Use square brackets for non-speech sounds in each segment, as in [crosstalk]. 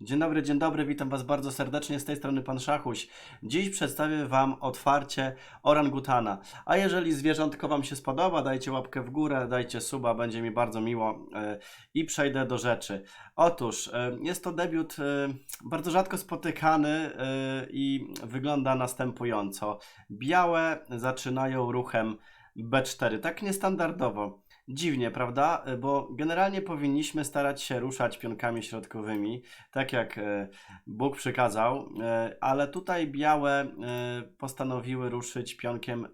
Dzień dobry, dzień dobry, witam Was bardzo serdecznie, z tej strony Pan Szachuś. Dziś przedstawię Wam otwarcie orangutana. A jeżeli zwierzątko Wam się spodoba, dajcie łapkę w górę, dajcie suba, będzie mi bardzo miło e, i przejdę do rzeczy. Otóż, e, jest to debiut e, bardzo rzadko spotykany i wygląda następująco. Białe zaczynają ruchem B4, tak niestandardowo. Dziwnie, prawda? Bo generalnie powinniśmy starać się ruszać pionkami środkowymi, tak jak e, Bóg przykazał, e, ale tutaj białe e, postanowiły ruszyć pionkiem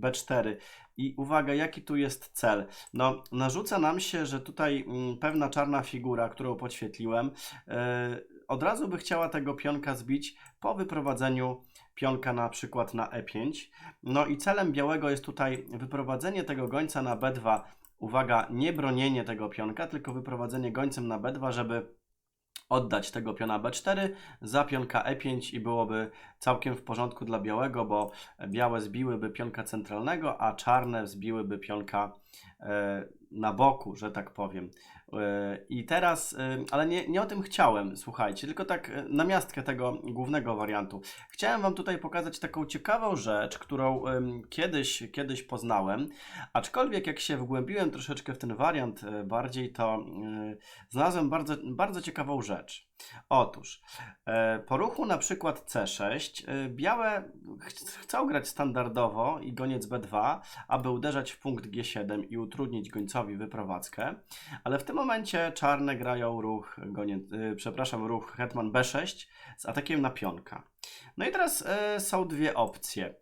B4. I uwaga, jaki tu jest cel? No, narzuca nam się, że tutaj mm, pewna czarna figura, którą podświetliłem, e, od razu by chciała tego pionka zbić po wyprowadzeniu pionka na przykład na E5. No i celem białego jest tutaj wyprowadzenie tego gońca na B2. Uwaga, nie bronienie tego pionka, tylko wyprowadzenie gońcem na B2, żeby oddać tego piona B4 za pionka E5 i byłoby całkiem w porządku dla białego, bo białe zbiłyby pionka centralnego, a czarne zbiłyby pionka e, na boku, że tak powiem. E, I teraz, e, ale nie, nie o tym chciałem, słuchajcie, tylko tak e, na miastkę tego głównego wariantu. Chciałem Wam tutaj pokazać taką ciekawą rzecz, którą kiedyś, kiedyś poznałem, aczkolwiek jak się wgłębiłem troszeczkę w ten wariant bardziej, to znalazłem bardzo, bardzo ciekawą rzecz. Otóż, e, po ruchu na przykład C6, e, białe ch- chcą grać standardowo i goniec B2, aby uderzać w punkt G7 i utrudnić gońcowi wyprowadzkę, ale w tym momencie czarne grają ruch, goniec, e, przepraszam, ruch hetman B6 z atakiem na pionka. No i teraz są dwie opcje.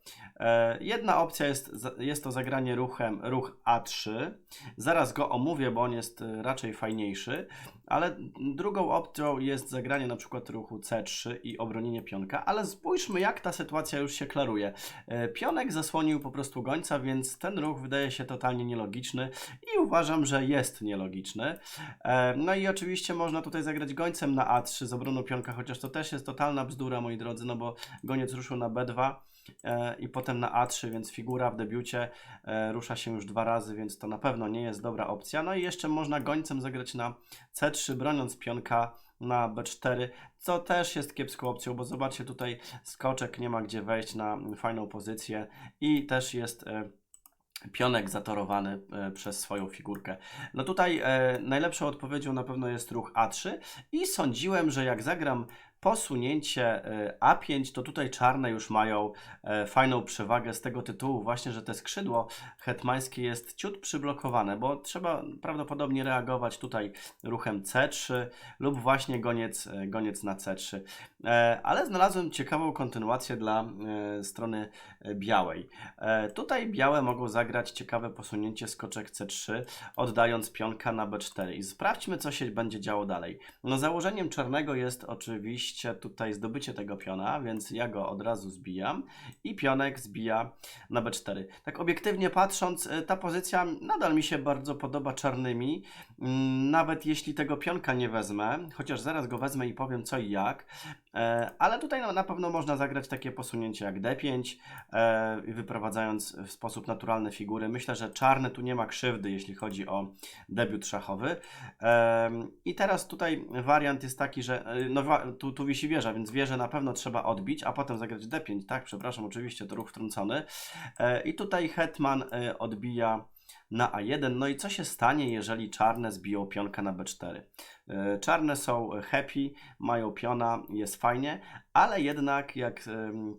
Jedna opcja jest, jest to zagranie ruchem ruch A3. Zaraz go omówię, bo on jest raczej fajniejszy, ale drugą opcją jest zagranie na przykład ruchu C3 i obronienie pionka, ale spójrzmy jak ta sytuacja już się klaruje. E, Pionek zasłonił po prostu gońca, więc ten ruch wydaje się totalnie nielogiczny i uważam, że jest nielogiczny. E, No i oczywiście można tutaj zagrać gońcem na A3 z obroną pionka, chociaż to też jest totalna bzdura, moi drodzy, no bo goniec ruszył na B2 e, i potem na A3, więc figura w debiucie rusza się już dwa razy, więc to na pewno nie jest dobra opcja. No i jeszcze można gońcem zagrać na C3, broniąc pionka na B4, co też jest kiepską opcją, bo zobaczcie tutaj skoczek nie ma gdzie wejść na fajną pozycję i też jest e, pionek zatorowany e, przez swoją figurkę. No tutaj e, najlepszą odpowiedzią na pewno jest ruch A3 i sądziłem, że jak zagram posunięcie e, A5, to tutaj czarne już mają e, fajną przewagę z tego tytułu właśnie, że te skrzydło hetmańskie jest ciut przyblokowane, bo trzeba prawdopodobnie reagować tutaj ruchem C3 lub właśnie goniec, e, goniec na C3. E, Ale znalazłem ciekawą kontynuację dla strony białej. Tutaj białe mogą zagrać ciekawe posunięcie skoczek C3, oddając pionka na B4 i sprawdźmy, co się będzie działo dalej. No założeniem czarnego jest oczywiście tutaj zdobycie tego piona, więc ja go od razu zbijam i pionek zbija na B4. Tak obiektywnie patrząc, e, ta pozycja nadal mi się bardzo podoba czarnymi, Mm, nawet jeśli tego pionka nie wezmę, chociaż zaraz go wezmę i powiem co i jak, e, ale tutaj na, na pewno można zagrać takie posunięcie jak D5, e, wyprowadzając w sposób naturalny figury. Myślę, że czarny tu nie ma krzywdy, jeśli chodzi o debiut szachowy. I teraz tutaj wariant jest taki, że no, wa- tu, tu wisi wieża, więc wieżę na pewno trzeba odbić, a potem zagrać D5, tak? Przepraszam, oczywiście to ruch wtrącony. E, I tutaj hetman e, odbija na A1. No i co się stanie, jeżeli czarne zbiją pionka na B4? E, Czarne są happy, mają piona, jest fajnie, ale jednak, jak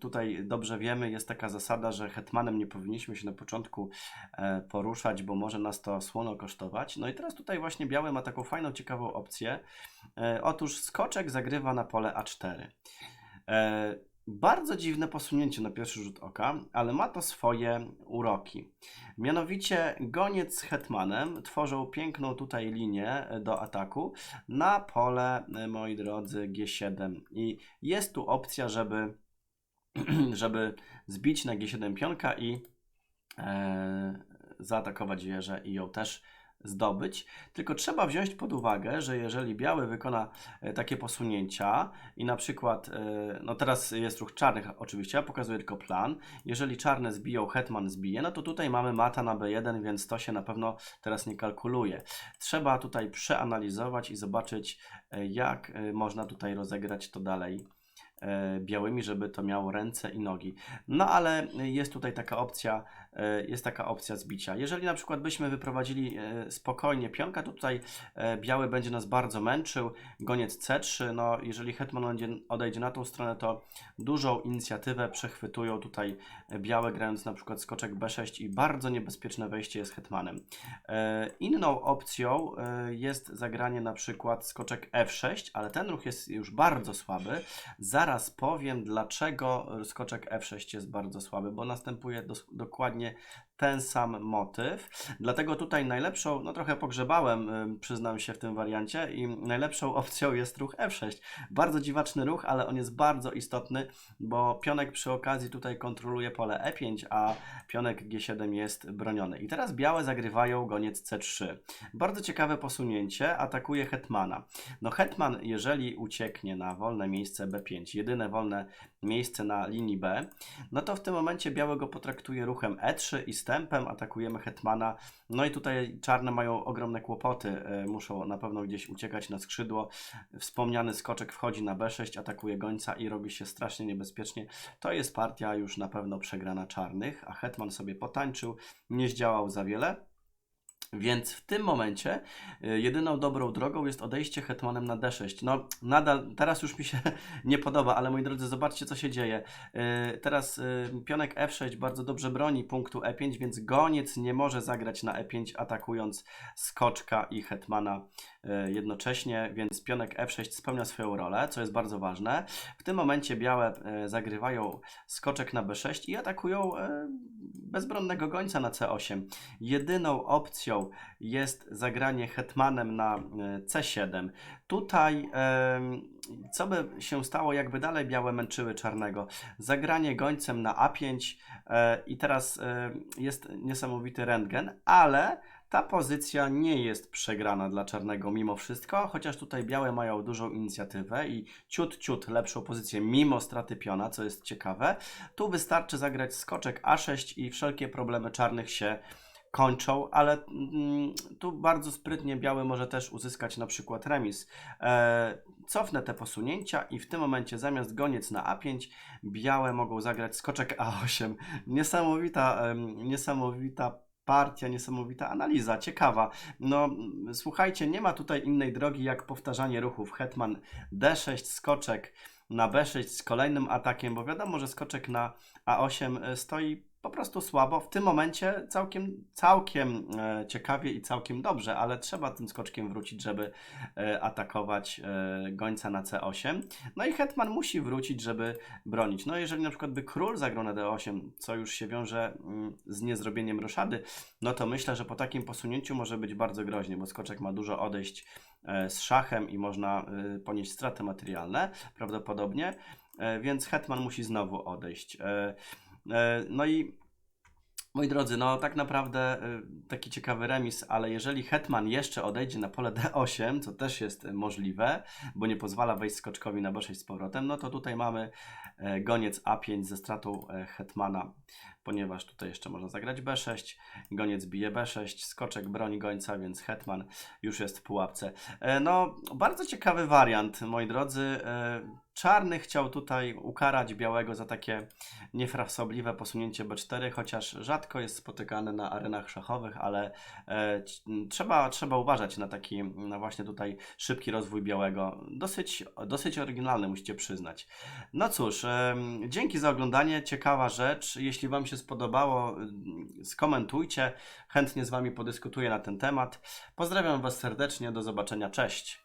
tutaj dobrze wiemy, jest taka zasada, że hetmanem nie powinniśmy się na początku e, poruszać, bo może nas to słono kosztować. No i teraz tutaj właśnie białe ma taką fajną, ciekawą opcję. E, Otóż skoczek zagrywa na pole A4. Bardzo dziwne posunięcie na pierwszy rzut oka, ale ma to swoje uroki. Mianowicie goniec z hetmanem tworzą piękną tutaj linię e, do ataku na pole, e, moi drodzy, G7. I jest tu opcja, żeby, [clears throat] żeby zbić na G7 pionka i e, zaatakować wieżę i ją też zdobyć, tylko trzeba wziąć pod uwagę, że jeżeli biały wykona e, takie posunięcia i na przykład, e, no teraz jest ruch czarnych oczywiście, ja pokazuję tylko plan, jeżeli czarne zbiją, hetman zbije, no to tutaj mamy mata na b1, więc to się na pewno teraz nie kalkuluje. Trzeba tutaj przeanalizować i zobaczyć, e, jak można tutaj rozegrać to dalej białymi, żeby to miało ręce i nogi. No ale jest tutaj taka opcja, jest taka opcja zbicia. Jeżeli na przykład byśmy wyprowadzili e, spokojnie pionka, to tutaj e, biały będzie nas bardzo męczył. Goniec C3, no jeżeli hetman odejdzie na tą stronę, to dużą inicjatywę przechwytują tutaj białe, grając na przykład skoczek B6 i bardzo niebezpieczne wejście jest hetmanem. E, Inną opcją e, jest zagranie na przykład skoczek F6, ale ten ruch jest już bardzo słaby. Zaraz powiem, dlaczego skoczek F6 jest bardzo słaby, bo następuje dos- dokładnie ten sam motyw. Dlatego tutaj najlepszą, no trochę pogrzebałem, przyznam się w tym wariancie, i najlepszą [laughs] opcją jest ruch F6. Bardzo dziwaczny ruch, ale on jest bardzo istotny, bo pionek przy okazji tutaj kontroluje pole E5, a pionek G7 jest broniony. I teraz białe zagrywają goniec C3. Bardzo ciekawe posunięcie, atakuje hetmana. No hetman, jeżeli ucieknie na wolne miejsce B5, jedyne wolne miejsce na linii B, no to w tym momencie białe go potraktuje ruchem E3 i atakujemy hetmana. No i tutaj czarne mają ogromne kłopoty, e, muszą na pewno gdzieś uciekać na skrzydło. Wspomniany skoczek wchodzi na B6, atakuje gońca i robi się strasznie niebezpiecznie. To jest partia już na pewno przegrana czarnych, a hetman sobie potańczył, nie zdziałał za wiele. Więc w tym momencie y, jedyną dobrą drogą jest odejście hetmanem na d6. No, nadal, teraz już mi się [laughs] nie podoba, ale moi drodzy, zobaczcie, co się dzieje. Y, Teraz y, pionek f6 bardzo dobrze broni punktu e5, więc goniec nie może zagrać na e5, atakując skoczka i hetmana jednocześnie, więc pionek f6 spełnia swoją rolę, co jest bardzo ważne. W tym momencie białe zagrywają skoczek na b6 i atakują bezbronnego gońca na c8. Jedyną opcją jest zagranie hetmanem na e, c7. Tutaj co by się stało, jakby dalej białe męczyły czarnego? Zagranie gońcem na a5 e, i teraz e, jest niesamowity rentgen, ale ta pozycja nie jest przegrana dla czarnego mimo wszystko, chociaż tutaj białe mają dużą inicjatywę i ciut, ciut lepszą pozycję mimo straty piona, co jest ciekawe. Tu wystarczy zagrać skoczek a6 i wszelkie problemy czarnych się kończą, ale mm, tu bardzo sprytnie biały może też uzyskać na przykład remis. E, cofnę te posunięcia i w tym momencie zamiast goniec na a5, białe mogą zagrać skoczek a8. Niesamowita, niesamowita partia, niesamowita analiza, ciekawa. No, słuchajcie, nie ma tutaj innej drogi jak powtarzanie ruchów. Hetman d6, skoczek na b6 z kolejnym atakiem, bo wiadomo, że skoczek na a8 e, stoi po prostu słabo. W tym momencie całkiem, całkiem e, ciekawie i całkiem dobrze, ale trzeba tym skoczkiem wrócić, żeby e, atakować e, gońca na c8. No i hetman musi wrócić, żeby bronić. No jeżeli na przykład by król zagrał na d8, co już się wiąże mm, z niezrobieniem roszady, no to myślę, że po takim posunięciu może być bardzo groźnie, bo skoczek ma dużo odejść z szachem i można ponieść straty materialne prawdopodobnie, więc hetman musi znowu odejść. E, No i moi drodzy, no tak naprawdę e, taki ciekawy remis, ale jeżeli hetman jeszcze odejdzie na pole d8, co też jest e, możliwe, bo nie pozwala wejść skoczkowi na b6 z powrotem, no to tutaj mamy goniec a5 ze stratą hetmana, ponieważ tutaj jeszcze można zagrać b6, goniec bije b6, skoczek broni gońca, więc hetman już jest w pułapce. E, No, bardzo ciekawy wariant, moi drodzy. E, Czarny chciał tutaj ukarać białego za takie niefrasobliwe posunięcie b4, chociaż rzadko jest spotykane na arenach szachowych, ale e, trzeba, trzeba uważać na taki, na właśnie tutaj szybki rozwój białego. Dosyć, dosyć oryginalny, musicie przyznać. No cóż, em, dzięki za oglądanie, ciekawa rzecz. Jeśli Wam się spodobało, ym, skomentujcie, chętnie z Wami podyskutuję na ten temat. Pozdrawiam Was serdecznie, do zobaczenia, cześć.